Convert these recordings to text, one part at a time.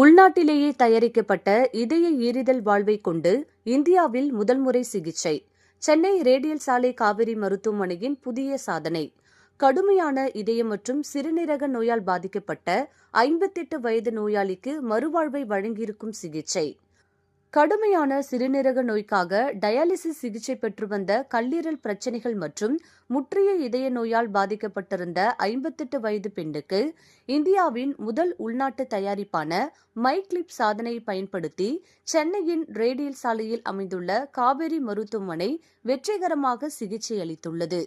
உள்நாட்டிலேயே தயாரிக்கப்பட்ட இதய ஈரிதல் வாழ்வை கொண்டு இந்தியாவில் முதல் முறை சிகிச்சை. சென்னை ரேடியல் சாலை காவிரி மருத்துவமனையின் புதிய சாதனை. கடுமையான இதய மற்றும் சிறுநீரக நோயால் பாதிக்கப்பட்ட ஐம்பத்தெட்டு வயது நோயாளிக்கு மறுவாழ்வை வழங்கியிருக்கும் சிகிச்சை. கடுமையான சிறுநீரக நோய்க்காக டயாலிசிஸ் சிகிச்சை பெற்று வந்த கல்லீரல் பிரச்சினைகள் மற்றும் முற்றிய இதய நோயால் பாதிக்கப்பட்டிருந்த ஐம்பத்தெட்டு வயது பெண்ணுக்கு இந்தியாவின் முதல் உள்நாட்டு தயாரிப்பான மைக்லிப் சாதனையை பயன்படுத்தி சென்னையின் ரேடியல் சாலையில் அமைந்துள்ள காவேரி மருத்துவமனை வெற்றிகரமாக சிகிச்சை அளித்துள்ளது.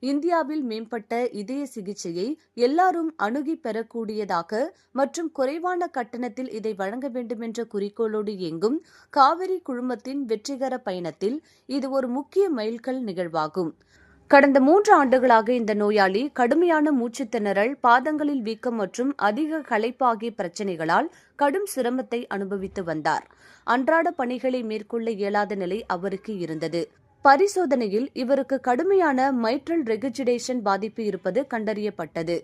இந்தியாவில் மேம்பட்ட இதய சிகிச்சையை எல்லாரும் அணுகி பெறக்கூடியதாக மற்றும் குறைவான கட்டணத்தில் இதை வழங்க வேண்டுமென்ற குறிக்கோளோடு இயங்கும் காவிரி குழுமத்தின் வெற்றிகர பயணத்தில் இது ஒரு முக்கிய மைல்கல் நிகழ்வாகும். கடந்த மூன்று ஆண்டுகளாக இந்த நோயாளி கடுமையான மூச்சுத் திணறல் பாதங்களில் வீக்கம் மற்றும் அதிக களைப்பாகிய பிரச்சினைகளால் கடும் சிரமத்தை அனுபவித்து வந்தார். அன்றாட பணிகளை மேற்கொள்ள இயலாத நிலை அவருக்கு இருந்தது. பரிசோதனையில் இவருக்கு கடுமையான மைட்ரல் ரெகுஜிடேஷன் பாதிப்பு இருப்பது கண்டறியப்பட்டது.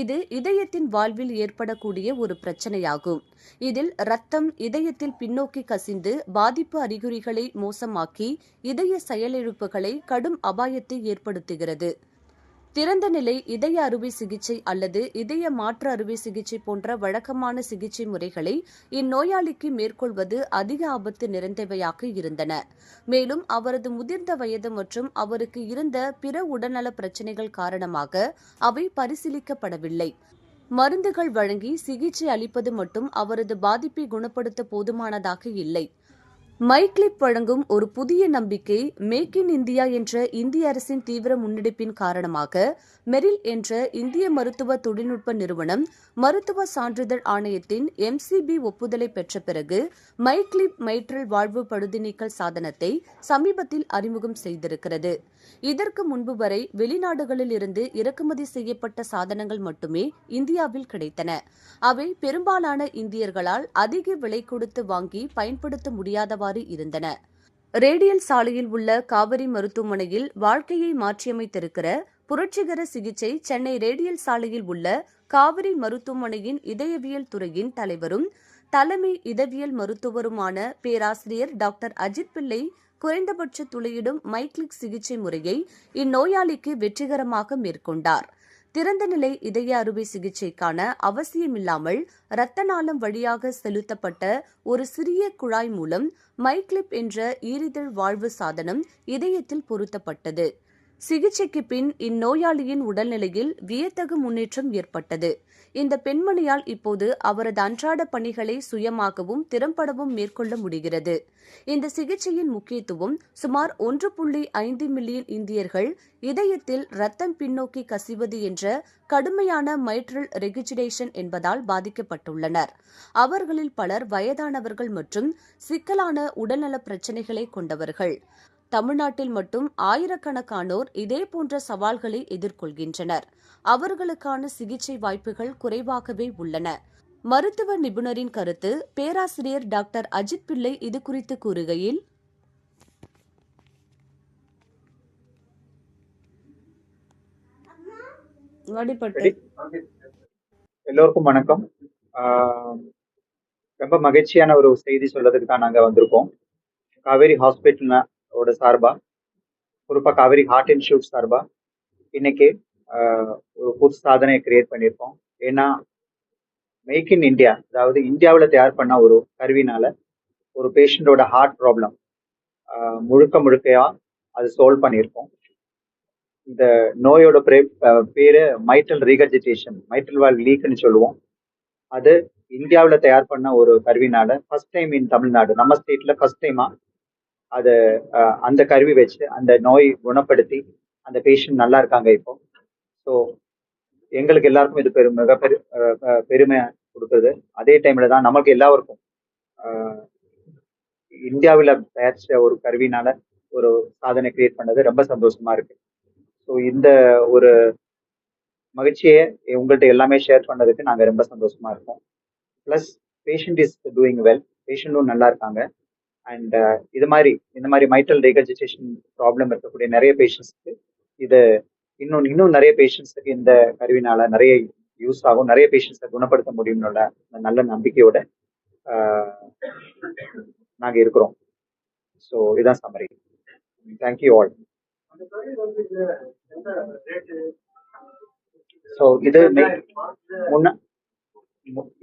இது இதயத்தின் வாழ்வில் ஏற்படக்கூடிய ஒரு பிரச்சனையாகும். இதில் ரத்தம் இதயத்தில் பின்னோக்கி கசிந்து பாதிப்பு அறிகுறிகளை மோசமாக்கி இதய செயலிழப்புகளை கடும் அபாயத்தை ஏற்படுத்துகிறது. திறந்த நிலை இதய அறுவை சிகிச்சை அல்லது இதய மாற்று அறுவை சிகிச்சை போன்ற வழக்கமான சிகிச்சை முறைகளை இந்நோயாளிக்கு மேற்கொள்வது அதிக ஆபத்து நிறைந்தவையாக இருந்தன. மேலும் அவரது முதிர்ந்த வயது மற்றும் அவருக்கு இருந்த பிற உடல்நல பிரச்சினைகள் காரணமாக அவை பரிசீலிக்கப்படவில்லை. மருந்துகள் வழங்கி சிகிச்சை அளிப்பது மட்டும் அவரது பாதிப்பை குணப்படுத்த போதுமானதாக இல்லை. மைக்ளிப் வழங்கும் ஒரு புதிய நம்பிக்கை மேக் இன் இந்தியா என்ற இந்திய அரசின் தீவிர முன்னெடுப்பின் காரணமாக மெரில் என்ற இந்திய மருத்துவ தொழில்நுட்ப நிறுவனம் மருத்துவ சான்றிதழ் ஆணையத்தின் எம்சிபி ஒப்புதலை பெற்ற பிறகு மைக்ளிப் மைட்ரல் வாழ்வு பழுது நீக்கல் சாதனத்தை சமீபத்தில் அறிமுகம் செய்திருக்கிறது. இதற்கு முன்பு வரை வெளிநாடுகளில் இருந்து இறக்குமதி செய்யப்பட்ட சாதனங்கள் மட்டுமே இந்தியாவில் கிடைத்தன. அவை பெரும்பாலான இந்தியர்களால் அதிக விலை கொடுத்து வாங்கி பயன்படுத்த முடியாதவாறு இருந்தன. ரேடியல் சாலையில் உள்ள காவிரி மருத்துவமனையில் வாழ்க்கையை மாற்றியமைத்திருக்கிற புரட்சிகர சிகிச்சை சென்னை ரேடியல் சாலையில் உள்ள காவிரி மருத்துவமனையின் இதயவியல் துறையின் தலைவரும் தலைமை இதவியல் மருத்துவருமான பேராசிரியர் டாக்டர் அஜித் பிள்ளை குறைந்தபட்ச துளையிடும் மைக்ளிக் சிகிச்சை முறையை இந்நோயாளிக்கு வெற்றிகரமாக மேற்கொண்டார். திறந்த நிலை இதய அறுவை சிகிச்சைக்கான அவசியமில்லாமல் இரத்த நாளம் வழியாக செலுத்தப்பட்ட ஒரு சிறிய குழாய் மூலம் மைக்ளிப் என்ற ஈரிதழ் வாழ்வு சாதனம் இதயத்தில் பொருத்தப்பட்டது. சிகிச்சைக்கு பின் இந்நோயாளியின் உடல்நிலையில் வியத்தகு முன்னேற்றம் ஏற்பட்டது. இந்த பெண்மணியால் இப்போது அவரது அன்றாட பணிகளை சுயமாகவும் திறம்படவும் மேற்கொள்ள முடிகிறது. இந்த சிகிச்சையின் முக்கியத்துவம் சுமார் ஒன்று புள்ளி ஐந்து மில்லியன் இந்தியர்கள் இதயத்தில் ரத்தம் பின்னோக்கி கசிவது என்ற கடுமையான மைட்ரல் ரெகுஜிடேஷன் என்பதால் பாதிக்கப்பட்டுள்ளனர். அவர்களில் பலர் வயதானவர்கள் மற்றும் சிக்கலான உடல்நல பிரச்சினைகளை கொண்டவர்கள். தமிழ்நாட்டில் மட்டும் ஆயிரக்கணக்கானோர் இதேபோன்ற சவால்களை எதிர்கொள்கின்றனர். அவர்களுக்கான சிகிச்சை வாய்ப்புகள் குறைவாகவே உள்ளன. மருத்துவ நிபுணரின் கருத்து பேராசிரியர் டாக்டர் அஜித் பிள்ளை இது குறித்து கூறுகையில் எல்லோருக்கும் வணக்கம். ஆஹ் ரொம்ப மகிழ்ச்சியான ஒரு செய்தி சொல்றதுக்கு தான் நாங்க வந்திருக்கோம். காவேரி ஓட சார்பா? குறிப்பா காவேரி ஹார்ட் இன்ஸ்டியூட் சார்பா? இன்னைக்கு ஒரு புது சாதனையை கிரியேட் பண்ணியிருக்கோம். ஏன்னா மேக் இன் இந்தியா அதாவது இந்தியாவில் தயார் பண்ண ஒரு கருவினால ஒரு பேஷண்டோட ஹார்ட் ப்ராப்ளம் முழுக்க முழுக்கையா அது சால்வ் பண்ணியிருக்கோம். இந்த நோயோட பிரே பேர் பேரு மைட்டல் ரீகர்ஜிடேஷன் மைட்டல் வால் லீக்னு சொல்லுவோம். அது இந்தியாவில் தயார் பண்ண ஒரு கருவினால ஃபர்ஸ்ட் டைம் இன் தமிழ்நாடு நம்ம ஸ்டேட்ல ஃபர்ஸ்ட் டைமா அதை அந்த கருவி வச்சு அந்த நோய் குணப்படுத்தி அந்த பேஷண்ட் நல்லா இருக்காங்க இப்போ. ஸோ எங்களுக்கு எல்லாருக்கும் இது பெரும் மிக பெரு பெருமை கொடுக்குது அதே டைம்ல தான் நமக்கு எல்லாருக்கும் இந்தியாவில் தயாரிச்ச ஒரு கருவினால ஒரு சாதனை கிரியேட் பண்ணது ரொம்ப சந்தோஷமா இருக்கு. ஸோ இந்த ஒரு மகிழ்ச்சியை உங்கள்கிட்ட எல்லாமே ஷேர் பண்ணதுக்கு நாங்கள் ரொம்ப சந்தோஷமா இருக்கோம். Plus patient is doing well பேஷண்ட்டும் நல்லா இருக்காங்க. அண்ட் uh, இது மாதிரி இந்த மாதிரி மைட்டல் ரெகஜிடேஷன் ப்ராப்ளம் இருக்கக்கூடிய நிறைய பேஷண்ட்ஸ்க்கு இது இன்னும் இன்னும் நிறைய பேஷண்ட்ஸுக்கு இந்த கருவினால நிறைய யூஸ் ஆகும். நிறைய பேஷண்ட்ஸை குணப்படுத்த முடியும்னு நல்ல நம்பிக்கையோட நாங்கள் இருக்கிறோம். ஸோ இதுதான் சம்மரி தேங்க்யூ ஆல் ஸோ இது முன்ன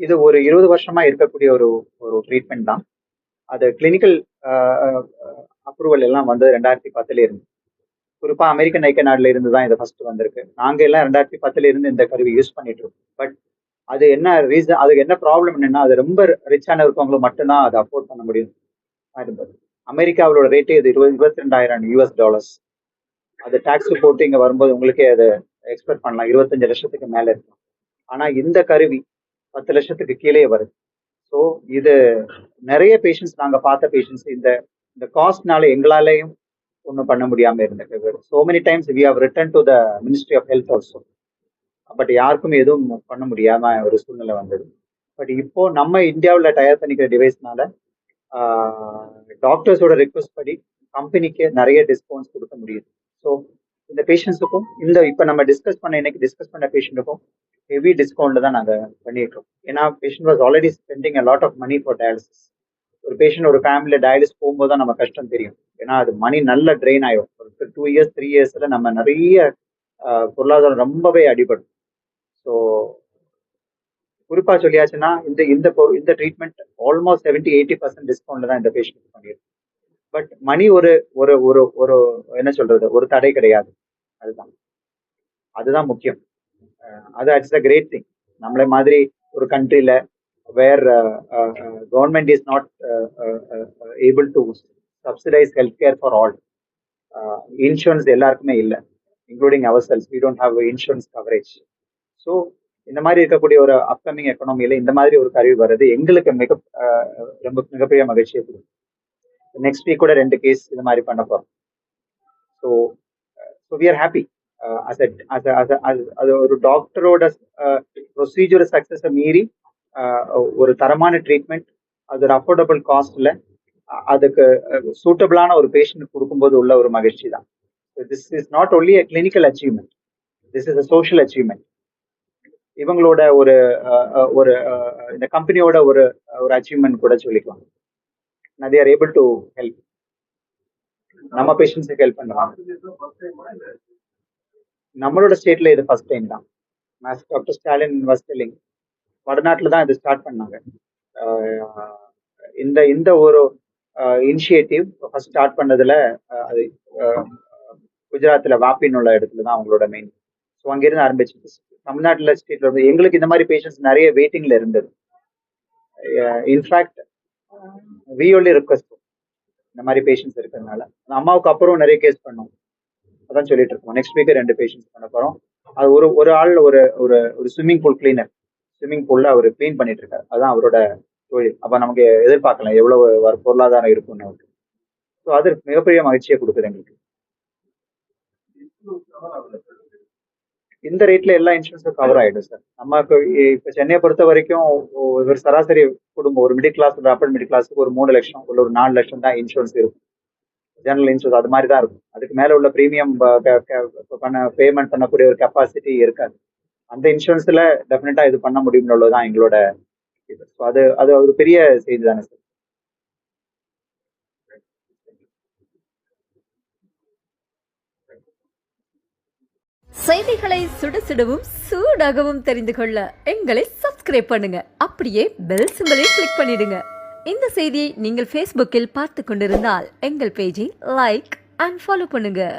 இது ஒரு இருபது வருஷமா இருக்கக்கூடிய ஒரு ஒரு ட்ரீட்மெண்ட் தான். அது கிளினிக்கல் அப்ரூவல் எல்லாம் வந்து ரெண்டாயிரத்தி பத்துல இருந்து. குறிப்பா அமெரிக்கன் ஐக்கிய நாடுல இருந்து தான் இது ஃபர்ஸ்ட் வந்திருக்கு. நாங்க எல்லாம் ரெண்டாயிரத்தி பத்துல இருந்து இந்த கருவி யூஸ் பண்ணிட்டு இருக்கோம். பட் அது என்ன ரீசன் அதுக்கு என்ன ப்ராப்ளம் என்னன்னா அது ரொம்ப ரிச்சான இருக்கவங்களும் மட்டும்தான் அதை அஃபோர்ட் பண்ண முடியும். இருந்தது அமெரிக்காவோட ரேட்டு இது இருபது இருபத்தி ரெண்டாயிரம் யூஎஸ் டாலர்ஸ் அது டாக்ஸ் போட்டு இங்க வரும்போது உங்களுக்கே அதை எக்ஸ்பெக்ட் பண்ணலாம். இருபத்தஞ்சு லட்சத்துக்கு மேல இருக்கும். ஆனா இந்த கருவி பத்து லட்சத்துக்கு கீழே வருது. ஸோ இது நிறைய பேஷண்ட்ஸ் நாங்கள் பார்த்த பேஷண்ட்ஸ் இந்த இந்த காஸ்ட்னால எங்களாலேயும் ஒன்றும் பண்ண முடியாமல் இருந்தது so many times we have written to the ministry of health also but யாருக்கும் எதுவும் பண்ண முடியாம ஒரு சூழ்நிலை வந்தது. பட் இப்போ நம்ம இந்தியாவில் டயர் பண்ணிக்கிற டிவைஸ்னால டாக்டர்ஸோட ரிக்வஸ்ட் படி கம்பெனிக்கு நிறைய டிஸ்கவுண்ட்ஸ் கொடுக்க முடியுது. ஸோ இந்த பேஷண்ட்ஸுக்கும் இந்த இப்போ நம்ம டிஸ்கஸ் பண்ண இன்னைக்கு டிஸ்கஸ் பண்ண பேஷண்ட்டுக்கும் ஹெவி டிஸ்கவுண்ட் தான் நாங்கள் பண்ணியிருக்கோம் ஏன்னா patient was already spending a lot of money for dialysis ஒரு பேஷண்ட் ஒரு ஃபேமிலியில் டயாலிசிஸ் போகும்போது தான் நம்ம கஷ்டம் தெரியும். ஏன்னா அது மணி நல்ல ட்ரெயின் ஆகும் ஒரு டூ இயர்ஸ் த்ரீ இயர்ஸில் நம்ம நிறைய பொருளாதாரம் ரொம்பவே அடிபடும். ஸோ குறிப்பாக சொல்லியாச்சுன்னா இந்த இந்த பொரு- இந்த treatment almost seventy eighty percent டிஸ்கவுண்ட்ல தான் இந்த பேஷண்ட் பண்ணியிருக்கோம் பட் மணி ஒரு ஒரு ஒரு ஒரு என்ன சொல்றது? ஒரு தடை கிடையாது. அதுதான். அதுதான் முக்கியம். அது இட்ஸ் அ கிரேட் திங் நம்மளை மாதிரி ஒரு கண்ட்ரில where government is not able to subsidize health care for all insurance எல்லாருக்குமே இல்லை including ourselves we don't have insurance coverage so இந்த மாதிரி இருக்கக்கூடிய ஒரு அப்கமிங் எக்கனாமியில இந்த மாதிரி ஒரு கருவி வர்றது எங்களுக்கு மிக அஹ், ரொம்ப மிகப்பெரிய மகிழ்ச்சியை கொடுக்கும். நெக்ஸ்ட் வீக் கூட ரெண்டு கேஸ் இது மாதிரி பண்ண போறோம். So so we are happy அது ஒரு டாக்டரோட ப்ரொசீஜர் சக்ஸஸை மீறி ஒரு தரமான ட்ரீட்மெண்ட் அது ஒரு அஃபோர்டபுள் காஸ்ட்ல அதுக்கு சூட்டபிளான ஒரு பேஷண்ட் கொடுக்கும்போது உள்ள ஒரு மகிழ்ச்சி தான். This is not only a clinical achievement this is a social achievement இவங்களோட ஒரு அஹ், ஒரு அஹ், இந்த கம்பெனியோட ஒரு ஒரு அச்சீவ்மெண்ட் கூட சொல்லிக்கலாம். They are able to help நம்ம பேஷண்ட்ஸுக்கு ஹெல்ப் பண்ணுவாங்க நம்மளோட ஸ்டேட்ல இது ஃபர்ஸ்ட் டைம் தான். டாக்டர் ஸ்டாலின் வாஸ் டெல்லிங் வடநாட்டில் தான் இது ஸ்டார்ட் பண்ணாங்க. இந்த இந்த ஒரு இனிஷியேட்டிவ் ஃபர்ஸ்ட் ஸ்டார்ட் பண்ணதுல அது குஜராத்தில் வாப்பின்னு உள்ள இடத்துல தான் அவங்களோட மெயின் ஸோ அங்கேருந்து ஆரம்பிச்சு தமிழ்நாட்டில் ஸ்டேட்ல இருந்து எங்களுக்கு இந்த மாதிரி பேஷண்ட்ஸ் நிறைய வெயிட்டிங்ல இருந்தது. இன்ஃபேக்ட் வி ஒன்லி ரிக்வஸ்ட் இந்த மாதிரி பேஷண்ட்ஸ் இருக்கிறதுனால. அம்மாவுக்கு அப்புறம் நிறைய கேஸ் பண்ணோம். அதான் சொல்லிட்டு இருக்கோம். நெக்ஸ்ட் வீக் ரெண்டு பேஷண்ட்ஸ் பண்ண போறோம். அது ஒரு ஒரு ஆள் ஒரு ஒரு ஒரு ஸ்விம்மிங் பூல் கிளீனர் ஸ்விம்மிங் பூல்ல அவர் கிளீன் பண்ணிட்டு இருக்காரு அதான் அவரோட தொழில் அப்ப நமக்கு எதிர்பார்க்கலாம் எவ்வளவு வர பொருளாதாரம் இருக்கும்னு அவருக்கு. ஸோ அது மிகப்பெரிய மகிழ்ச்சியை கொடுக்குது எங்களுக்கு. இந்த ரேட்ல எல்லா இன்சூரன்ஸும் கவர் ஆயிடும் சார் நம்ம இப்போ இப்போ சென்னையை பொறுத்த வரைக்கும் ஒரு சராசரி குடும்பம் ஒரு மிடில் கிளாஸ் ஒரு அப்பர் மிடில் கிளாஸுக்கு ஒரு மூணு லட்சம் இல்லை ஒரு நாலு லட்சம் தான் இன்சூரன்ஸ் இருக்கும். ஜெனரல் இன்சூரன்ஸ் அது மாதிரி தான் இருக்கும். அதுக்கு மேலே உள்ள ப்ரீமியம் பண்ண பேமெண்ட் பண்ணக்கூடிய ஒரு கெப்பாசிட்டி இருக்காது. அந்த இன்சூரன்ஸில் டெஃபினட்டாக இது பண்ண முடியும்னு தான் எங்களோட இது. ஸோ அது அது ஒரு பெரிய செய்தி தானே சார் செய்திகளை சுட சுடவும் சூடாகவும் தெரிந்து கொள்ள எங்களை சப்ஸ்கிரைப் பண்ணுங்க. அப்படியே பெல் சிம்பலையும் கிளிக் பண்ணிடுங்க. இந்த செய்தியை நீங்கள் ஃபேஸ்புக்கில் பார்த்து கொண்டிருந்தால் எங்கள் பேஜை லைக் அண்ட் ஃபாலோ பண்ணுங்கள்